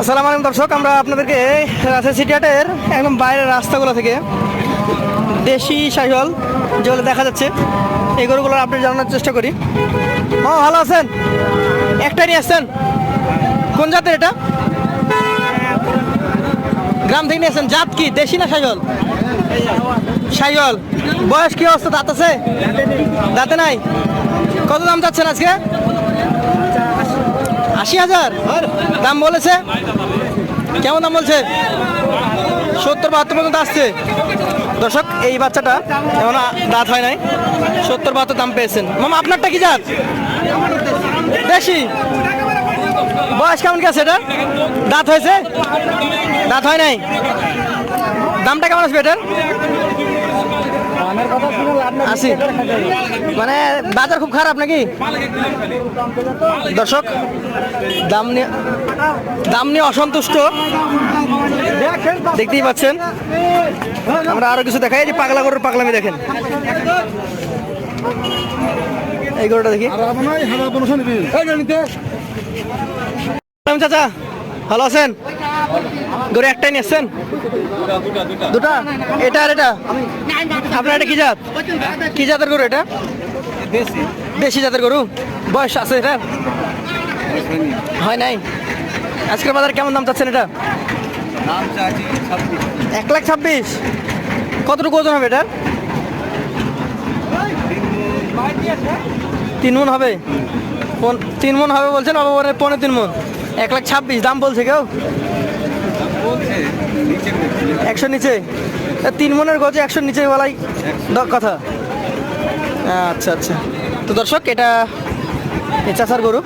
আসসালামু আলাইকুম দর্শক, আমরা আপনাদেরকে রাজশাহী সিটি হাটের একদম বাইরের রাস্তাগুলো থেকে দেশি সাইকেল যেগুলো দেখা যাচ্ছে। এই গরুগুলোর আপডেট জানানোর চেষ্টা করি। ও ভালো আছেন? একটা নিয়ে আসছেন? কোন জাতের এটা? গ্রাম থেকে নিয়ে আসছেন। জাত কি? দেশি না সাইকেল সাইকেল বয়স কি অবস্থা? দাঁত আছে? দাঁতে নাই? কত দাম যাচ্ছেন আজকে? আশি হাজার? দাম বলেছে? কেমন দাম বলছে? সত্তর বাহাত্তর পর্যন্ত আসছে। দর্শক, এই বাচ্চাটা এখন দাঁত হয় নাই। সত্তর বাহাত্তর দাম পেয়েছেন। মামা, আপনারটা কি জাত? বেশি বয়স কেমন গেছে এটা দাঁত হয়েছে? দাঁত হয় নাই। দামটা কেমন আসবে এটার? আশি মানে বাজার খুব খারাপ নাকি? দর্শক দাম নিয়ে দাম নিয়ে অসন্তুষ্ট। দেখতেই পাচ্ছেন। আমরা আরও কিছু দেখাই যে পাগলা গরুর পাগলামি দেখেন। এই গরুটা দেখি। চাচা ভালো আছেন? গরু একটাই নিয়ে আসছেন দুটা? এটা আর এটা? আপনার এটা কি জাত? কি জাতের গরু এটা? দেশি জাতের গরু? বয়স আছে এটা? হয় নাই? আজকের বাজারে কেমন দাম চাচ্ছেন এটা? এক লাখ ছাব্বিশ। কতটুকু ওজন হবে এটা? তিন মন হবে। তিন মন হবে বলছেন বাবা পনেরো তিন মন। এক লাখ ছাব্বিশ, দাম বলছে কেউ? একশো নিচে? তা তিন মনের গজে একশো নিচে বলাই দ- কথা। আচ্ছা আচ্ছা। তো দর্শক এটা চাচার গরু।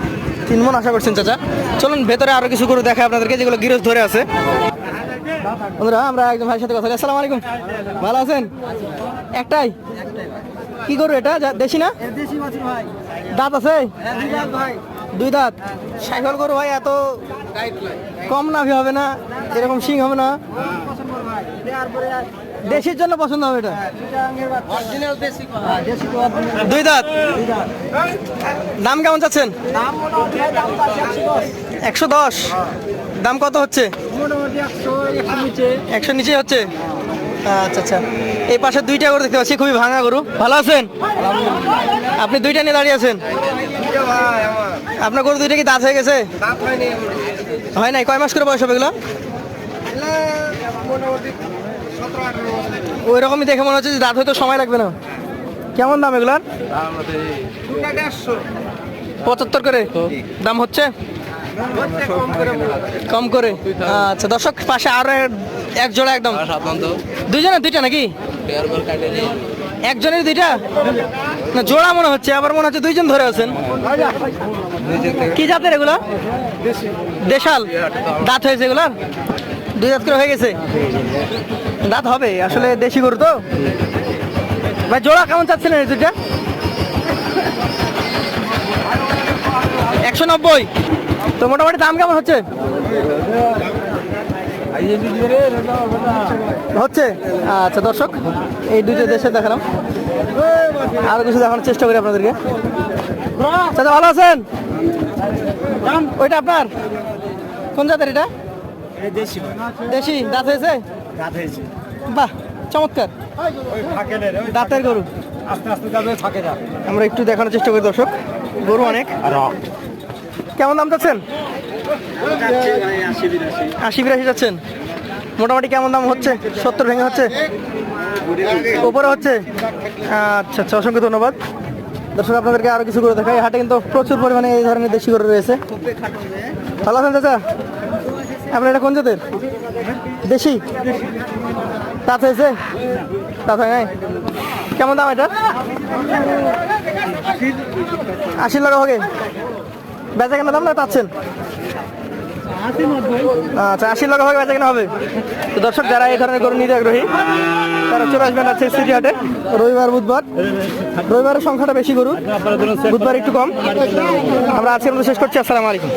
তিন মন আশা করছেন চাচা। চলুন ভেতরে আরও কিছু গরু দেখায় আপনাদেরকে যেগুলো গিরজ ধরে আছে। বন্ধুরা আমরা একজন ভাইয়ের সাথে কথা বলি। আসসালামু আলাইকুম। ভালো আছেন? একটাই? কি গরু এটা? যা- দেশি না? দাঁত আছে? দুই দাঁত? সাইকেল গরু ভাই, এত কম নাভি হবে না? এরকম শিং হবে না? দেশির জন্য পছন্দ হবে এটা? দুই দাঁত? দাম কেমন চাচ্ছেন? একশো দশ। দাম কত হচ্ছে? একশো নিচে হচ্ছে? আচ্ছা আচ্ছা। এই পাশে দুইটা গরু দেখতে পাচ্ছি, খুবই ভাঙা গরু। ভালো আছেন? আপনি দুইটা নিয়ে দাঁড়িয়ে আছেন? আপনার গরু দুইটা কি দাঁত হয়ে গেছে? হয় নাই? কয় মাস করে বয়স হবে এগুলো? ওই রকমই দেখে মনে হচ্ছে যে দাঁত হয়তো সময় লাগবে না। কেমন দাম এগুলার? পঁচাত্তর করে? দাম হচ্ছে? কম করে আচ্ছা দর্শক পাশে আরও এক জোড়া একদম। দুইজনের দুইটা নাকি? একজনের দুইটা? না, জোড়া মনে হচ্ছে, আবার মনে হচ্ছে দুইজন ধরে আছেন। কি জাতের এগুলো? দেশাল। দাঁত হয়েছে এগুলার? দুই দাঁত করে হয়ে গেছে? দাঁত হবে, আসলে দেশি গরু তো। ভাই, জোড়া কেমন চাচ্ছিলেন এই দুইটা? একশো নব্বই। তো মোটামুটি দাম কেমন হচ্ছে? হচ্ছে? আচ্ছা দর্শক, এই দুইটা দেশে দেখালাম। আরও কিছু দেখানোর চেষ্টা করি আপনাদেরকে। চাচা, ভালো আছেন? ওইটা আপনার? কোন জাতের এটা? দেশি। দাঁত হয়েছে? বাহ, চমৎকার। দাঁতের গরু। আমরা একটু দেখানোর চেষ্টা করি, দর্শক। গরু অনেক। কেমন দাম চাচ্ছেন? আশি বিরাশি যাচ্ছেন। মোটামুটি কেমন দাম হচ্ছে? সত্তর ভেঙে হচ্ছে? উপরে হচ্ছে? আচ্ছা আচ্ছা অসংখ্য ধন্যবাদ। দর্শক, আপনাদেরকে আরও কিছু করে দেখাই। হাটে কিন্তু প্রচুর পরিমাণে এই ধরনের দেশি গরু রয়েছে। ভালো আছেন চাচা? আপনার এটা কোন জাতের? দেশি? তাঁত হয়েছে? তাঁত হয় নাই? কেমন দাম এটা আশি লাখ হবে। বেচা কেন দাম না পাচ্ছেন আচ্ছা আশি লক্ষ ভাগে বেচা কেনা হবে? তো দর্শক, যারা এই ধরনের গরু নিতে আগ্রহী, তারা চলে আসবেন আছে সিটি হাটে। রবিবার, বুধবার। রবিবারের সংখ্যাটা বেশি গরু বুধবার একটু কম। আমরা আজকের আমরা শেষ করছি, আসসালামু আলাইকুম।